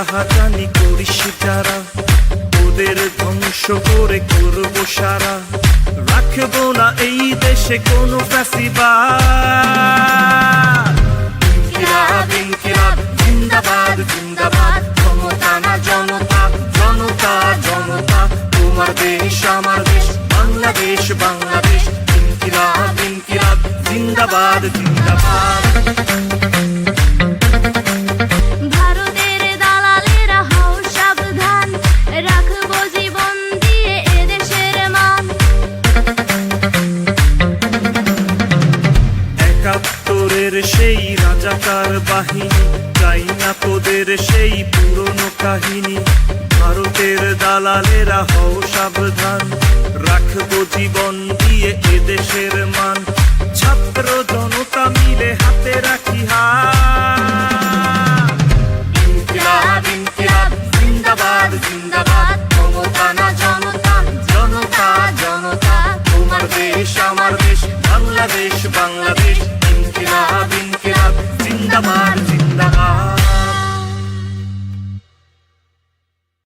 হানাহানি করিস যারা, ওদের ধ্বংস করে করব সারা। রাখব না এই দেশে কোনো ফ্যাসিবা জনতা জনতা জনতা। তোমার দেশ বাংলাদেশ বাংলাদেশ। ইনকিলাব, জিন্দাবাদ জিন্দাবাদ। তোদের সেই রাজাকার বাহিনী চাই না তোদের সেই পুরনো কাহিনী। ভারতের দালালেরা হও সাবধান, রাখব জীবন দিয়ে এদেশের মান। ছাত্র জনতা মিলে হাতে রাখি হাত। জিন্দাবাদ জিন্দাবাদ। জনতা জনতা জনতা। তোমার দেশ, আমার দেশ, বাংলাদেশ বাংলাদেশ।